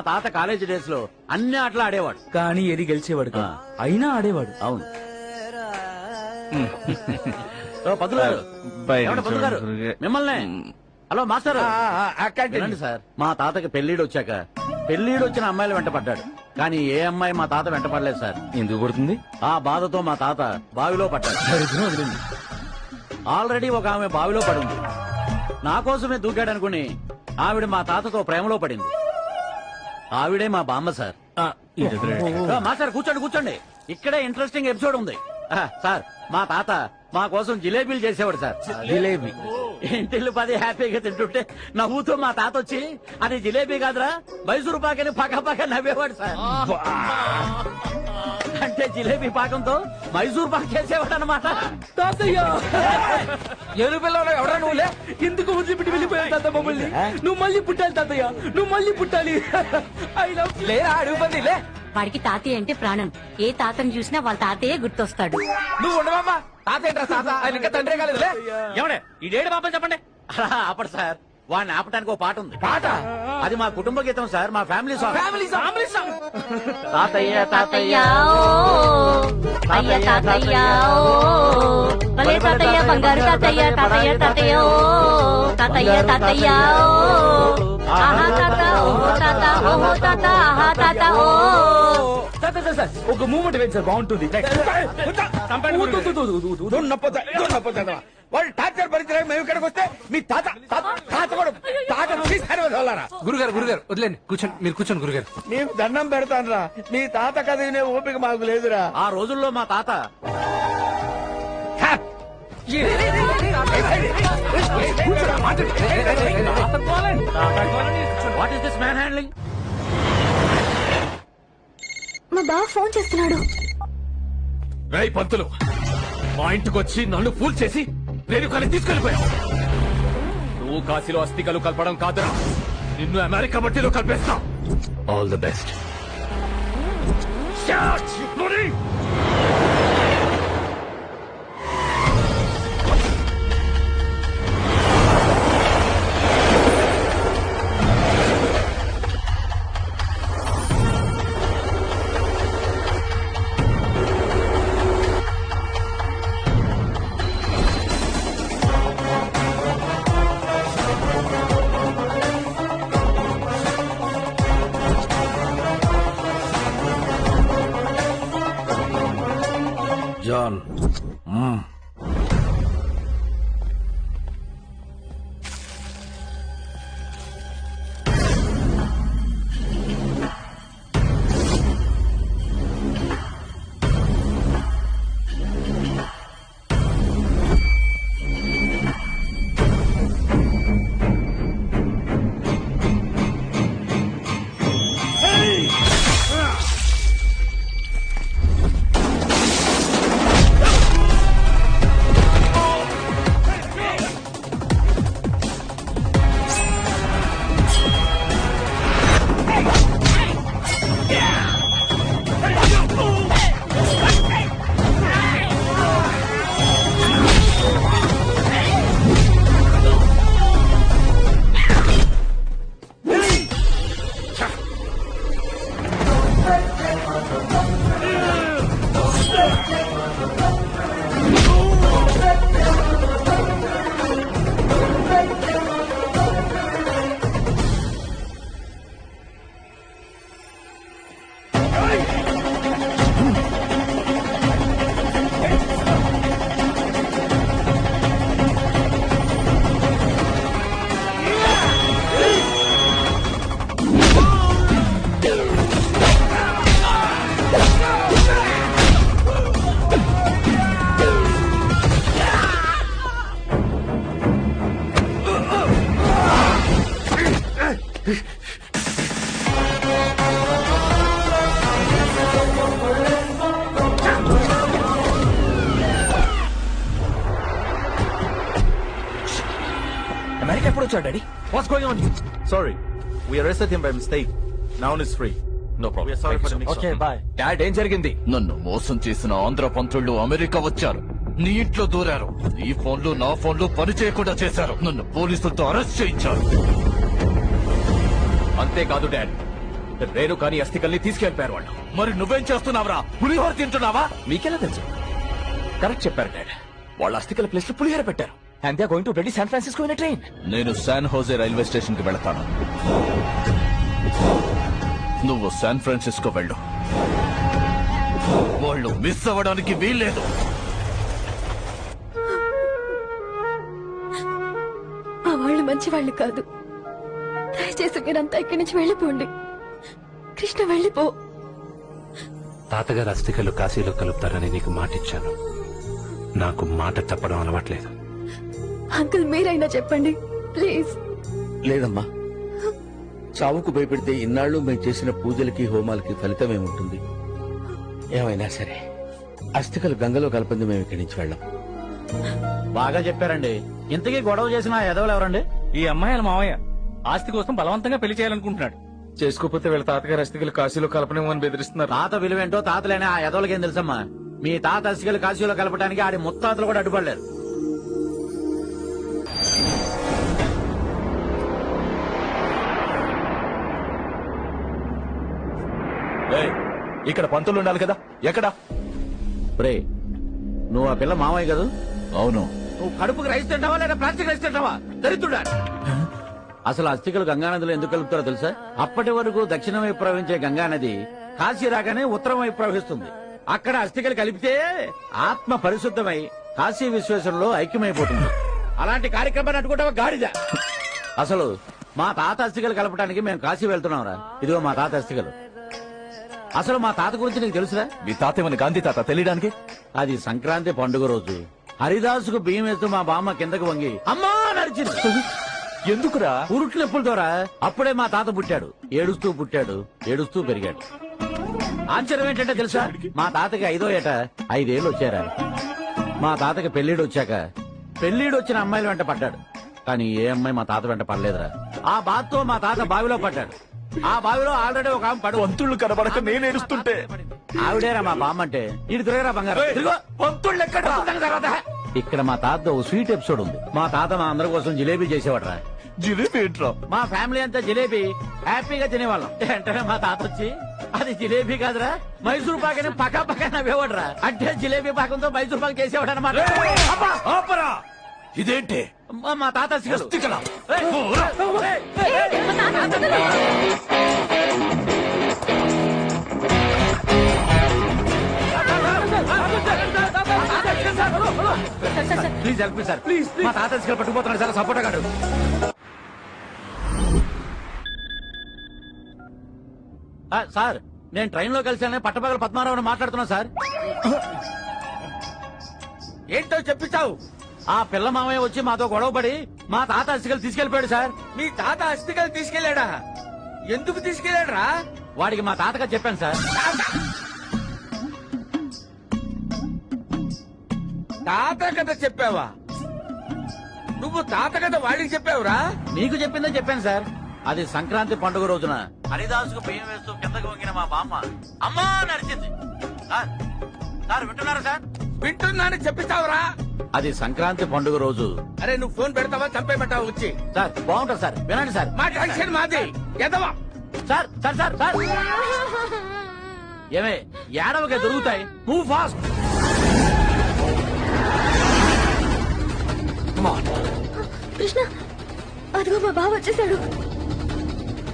తాత కాలేజీ డేస్లో అన్ని ఆటలు ఆడేవాడు. కానీ ఏది గెలిచేవాడు కాదు. అయినా ఆడేవాడు. అవును. ఓ, గారు. ఏమండి గారు? మిమ్మల్ని. Hello master. వినండి సార్. మా తాతకి పెళ్ళిడు వచ్చాక పెళ్ళిడు వచ్చిన అమ్మాయిలు వెంట పడ్డాడు. కానీ ఏ అమ్మాయి మా తాత వెంట పడలేదు సార్. ఎందుకు పడుతుంది ఆ బాధతో మా తాత బావిలో పడ్డాడు. ఆల్రెడీ ఒక ఆమె బావిలో పడింది. నా కోసమే దూకాడనుకుని ఆవిడ మా తాతతో ప్రేమలో పడింది. ఆవిడే మా బామ్మ సార్. ఆ, మాస్టర్ కూర్చోండి కూర్చోండి. ఇక్కడే ఇంట్రెస్టింగ్ ఎపిసోడ్ ఉంది. ఆ, సార్ మా తాత మా కోసం జిలేబీలు చేసేవాడు సార్. జిలేబీ. ఇంటిల్లు పది హ్యాపీగా తింటుంటే నవ్వుతూ మా తాత వచ్చి అది జిలేబీ కాదురా మైసూరు పాకని పక్క పక్క నవ్వేవాడు సార్. అంటే జిలేబీ పాకంతో మైసూర్ పాక్ చేసేవాడు అనమాట తాతయ్య ఏను పిల్లలు ఎవరా నువ్వులే ఎందుకు వదిలిపెట్టి వెళ్ళిపోయావు తాత మమ్మల్ని. నువ్వు మళ్ళీ పుట్టాలి తాతయ్య. నువ్వు మళ్ళీ పుట్టాలి. ఐ లవ్ లేరా అడుగు పంది లే. వాడికి తాతయ్య అంటే ప్రాణం. ఏ తాతను చూసినా వాళ్ళ తాతయ్యే గుర్తొస్తాడు. నువ్వు ఉండవమ్మా. తాత ఏంట్రా తాత. ఆయన ఇంకా తండ్రే కాలేదు లే. ఏమండే ఈ డేడు పాపం చెప్పండి. అలా ఆపడు సార్. వాడిని ఆపడానికి ఒక పాట ఉంది పాట అది మా కుటుంబ గీతం సార్ మా family song family family song తాతయ్య తాతయ్య ఓ, అయ్య తాతయ్య ఓ, భలే తాతయ్య బంగారు తాతయ్య తాతయ్య తాతయ్య ఓ, తాతయ్య తాతయ్య ఓ, ఆహా తాత ఓహో తాత ఓహో తాత ఆహా తాత ఓ సార్ సార్, సార్ సార్ ఒక మూమెంట్ వేయండి సార్ బాగుంటుంది వద్దు, వద్దు, వద్దు, వద్దు, వద్దు. వాళ్ళు టార్చర్ భరించడానికి మేము ఇక్కడికి వస్తే మీ తాత తాత తాత కూడా తాత వదలరా గురుగారు గురుగారు వదిలేండి కూర్చోండి మీరు కూర్చోండి గురుగారు మేము దండం పెడతానురా మీ తాత కథ వినే ఓపిక మాకు లేదురా ఆ రోజుల్లో మా తాత what is this man handling మా బావ ఫోన్ చేస్తున్నాడు రై పంతులు మా ఇంటికి వచ్చి నన్ను ఫూల్ చేసి రేణుకాని తీసుకెళ్ళిపోయావు నువ్వు కాశీలో అస్థికలు కలపడం కాదురా నిన్ను అమెరికా మట్టిలో కలిపేస్తా. ఆల్ ది బెస్ట్ అమెరికా ఎప్పుడు వచ్చాడు daddy? What's going on Sorry, we arrested him by mistake. Now he's free. No problem We are sorry for the mix-up. Bye dad ఏం జరిగింది? నన్ను మోసం చేసిన ఆంధ్ర పంతుళ్ళు అమెరికా వచ్చారు. నీ ఇంట్లో దూరారు. నీ ఫోన్లు నా ఫోన్లు పని చేయకుండా చేశారు. నన్ను పోలీసులతో అరెస్ట్ చేయించారు. అంతేకాదు డాడ్. రేణు కానీ అస్థికల్ని తీసుకెళ్ళిపోయారు వాళ్ళు. మరి నువ్వేం చేస్తున్నావురా? పులిహోర తింటున్నావా? మీకెలా తెలుసు? కరెక్ట్ చెప్పారు డాడ్. వాళ్ళ అస్థికల ప్లేస్లో పులిహోర పెట్టారు. And they going to ready San Francisco in train నేను శాన్ హోజే రైల్వే స్టేషన్కి వెళతాను. నువ్వు శాన్ ఫ్రాన్సిస్కో వెళ్ళు. వాళ్ళు మిస్ అవ్వడానికి వీల్లేదు. ఆ వాళ్ళు మంచి వాళ్ళు కాదు. దయచేసి మీరంతా ఇక్కడి నుంచి వెళ్ళిపోండి. కృష్ణ వెళ్ళిపో. తాతగారు అస్థికలు కాశీలో కలుపుతారని నీకు మాట ఇచ్చాను నాకు మాట తప్పడం అలవాట్లేదు. అంకుల్ మీరైనా చెప్పండి ప్లీజ్. లేదమ్మా. చావుకు భయపెడితే ఇన్నాళ్ళు మేము చేసిన పూజలకి హోమాలకి ఫలితం ఏముంటుంది? ఏమైనా సరే అస్థికలు గంగలో కలపంది మేము ఇక్కడి నుంచి వెళ్ళాం. బాగా చెప్పారండి. ఇంతకీ గొడవ చేసిన ఆ ఎదవలు ఎవరండి? ఈ అమ్మాయి మావయ్య. ఆస్తి కోసం బలవంతంగా పెళ్ళి చేయాలనుకుంటున్నాడు. చేసుకోకపోతే వీళ్ళ తాతగారు అస్థికలు కాశీలో కలపనేమని బెదిరిస్తున్నారు. తాత విలువేంటో తాతలేనే ఆ ఎదవలకేం తెలుసమ్మా? మీ తాత అసికలు కాశీలో కలపడానికి ఆడి ముత్తాతలు కూడా అడ్డుపడలేరు. ఇక్కడ పంతులు ఉండాలి కదా. ఎక్కడ? రే నువ్వు ఆ పిల్ల మామయ్య కదా? అవును. నువ్వు కడుపుకి రైస్ తింటావా లేదా ప్లాస్టిక్ రైస్ తింటావా? దరిద్రుడా. అసలు అస్థికలు గంగానదిలో ఎందుకు కలుపుతారో తెలుసా? అప్పటి వరకు దక్షిణం వైపు ప్రవహించే గంగానది కాశీ రాగానే ఉత్తరం వైపు ప్రవహిస్తుంది. అక్కడ అస్థికలు కలిపితే ఆత్మ పరిశుద్ధమై కాశీ విశ్వేశ్వరంలో ఐక్యమైపోతుంది. అలాంటి కార్యక్రమాన్ని అడ్డుకుంటావా? గాడిద. అసలు మా తాత అస్థికలు కలపడానికి మేము కాశీ వెళ్తున్నాంరా. ఇదిగో మా తాత అస్థికలు. అసలు మా తాత గురించి నీకు తెలుసురా? మీ తాత ఏమని గాంధీ తాత తెలియడానికి? అది సంక్రాంతి పండుగ రోజు. హరిదాసుకు బియ్యం వేస్తూ మా బామ్మ కిందకు వంగి అమ్మా నడిచింది ఎందుకురా? పురుట్లు ఎప్పుడుతోరా అప్పుడే మా తాత పుట్టాడు. ఏడుస్తూ పుట్టాడు. ఏడుస్తూ పెరిగాడు. ఆశ్చర్యం ఏంటంటే తెలుసా? మా తాతకి ఐదో ఏట ఐదేళ్ళు వచ్చారా? మా తాతకి పెళ్ళిడు వచ్చాక పెళ్ళిడు వచ్చిన అమ్మాయిల వెంట పడ్డాడు. కానీ ఏ అమ్మాయి మా తాత వెంట పడలేదురా. ఆ బాధతో మా తాత బావిలో పడ్డాడు. ఆ బావిలో ఆల్రెడీ ఒక ఆమె పడు పంతుళ్ళు కనబడక నేను ఏడుస్తుంటే. ఆవిడేరా మా బామ్మ అంటే ఇటు తిరగరా బంగారం. ఎక్కడ? తర్వాత ఇక్కడ మా తాత ఓ స్వీట్ ఎపిసోడ్ ఉంది. మా తాత మా అందరి కోసం జిలేబీ చేసేవాడ్రా. జిలేబీ ఏంట్రా? మా ఫ్యామిలీ అంతా జిలేబీ హ్యాపీగా తినేవాళ్ళం. వెంటనే మా తాత వచ్చి అది జిలేబీ కాదురా మైసూర్ పాక్ అని పక్క పక్క నవ్వేవాడ్రా. అంటే జిలేబీ పాకంతో మైసూర్ పాక్ చేసేవాడు అనమాట ఇదేంటి? మా తాత అస్థికలా? Please help me sir please మా తాత అసలు పట్టుకుపోతున్నాడు సార్ సపోర్ట్ గాడు. సార్ నేను ట్రైన్లో కలిసానే పట్టపగల పద్మారావుని మాట్లాడుతున్నా సార్. ఏంటో చెప్పిస్తావు ఆ పిల్ల మామయ్య వచ్చి మాతో గొడవ పడి మా తాత అసికలు తీసుకెళ్ళిపోయాడు సార్. మీ తాత అస్థికలు తీసుకెళ్ళాడా ఎందుకు తీసుకెళ్ళాడరా వాడికి మా తాతగా చెప్పాను సార్. తాత కథ చెప్పావా? నువ్వు తాత కథ వాడికి చెప్పావురా? మీకు చెప్పిందే చెప్పాను సార్. అది సంక్రాంతి పండుగ రోజున. హరిదాసుకు బియ్యం వేస్తూ కిందకు వంగిన మా బామ్మ. అమ్మా నడిచింది. సార్ సార్ వింటున్నారా సార్? వింటున్నాను చెప్పిస్తావురా. అది సంక్రాంతి పండుగ రోజు. అరే నువ్వు ఫోన్ పెడతావా చంపేమంటావా వచ్చి? సార్ బాగుంటుంది సార్. వినండి సార్. మా టెన్షన్ మాది. ఎదవా. Sir sir sir sir. ఏమే ఏడవగా దొరుకుతాయి. మూవ్ ఫాస్ట్ కృష్ణ అదిగో మా బావ వచ్చేసాడు.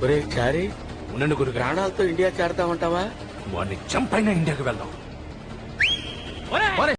ఒరే చారి గురుగారు ప్రాణాలతో ఇండియా చేరతామంటావా? వాడిని చంపైనా ఇండియాకి వెళ్దాం. ఒరే